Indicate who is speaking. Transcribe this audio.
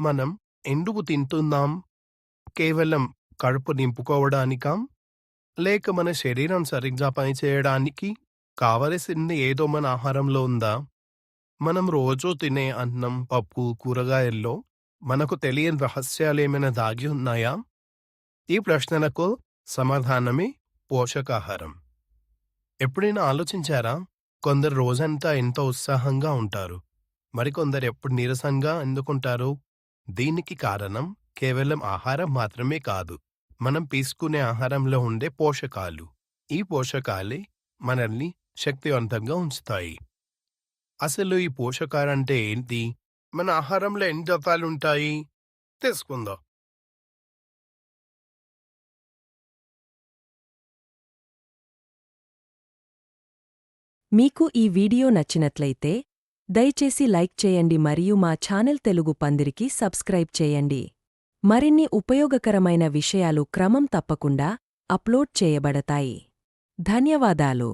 Speaker 1: మనం ఎందుకు తింటున్నాం? కేవలం కడుపు నింపుకోవడానికా? లేక మన శరీరం సరిగ్గా పనిచేయడానికి కావలసింది ఏదో మన ఆహారంలో ఉందా? మనం రోజూ తినే అన్నం పప్పు కూరగాయల్లో మనకు తెలియని రహస్యాలేమైనా దాగి ఉన్నాయా? ఈ ప్రశ్నలకు సమాధానమే పోషకాహారం. ఎప్పుడైనా ఆలోచించారా? కొందరు రోజంతా ఎంతో ఉత్సాహంగా ఉంటారు. మరికొందరు ఎప్పుడు నీరసంగా ఎందుకుంటారు? దీనికి కారణం కేవలం ఆహారం మాత్రమే కాదు. మనం తీసుకునే ఆహారంలో ఉండే పోషకాలు. ఈ పోషకాలే మనల్ని శక్తివంతంగా ఉంచుతాయి. అసలు ఈ పోషకాలంటే ఏంటి? మన ఆహారంలో ఎన్ని రకాలు ఉంటాయి? తెలుసుకుందాం.
Speaker 2: మీకు ఈ వీడియో నచ్చినట్లయితే దయచేసి లైక్ చేయండి మరియు మా ఛానల్ తెలుగు పందిరికి సబ్స్క్రైబ్ చేయండి. మరిన్ని ఉపయోగకరమైన విషయాలు క్రమం తప్పకుండా అప్లోడ్ చేయబడతాయి. ధన్యవాదాలు.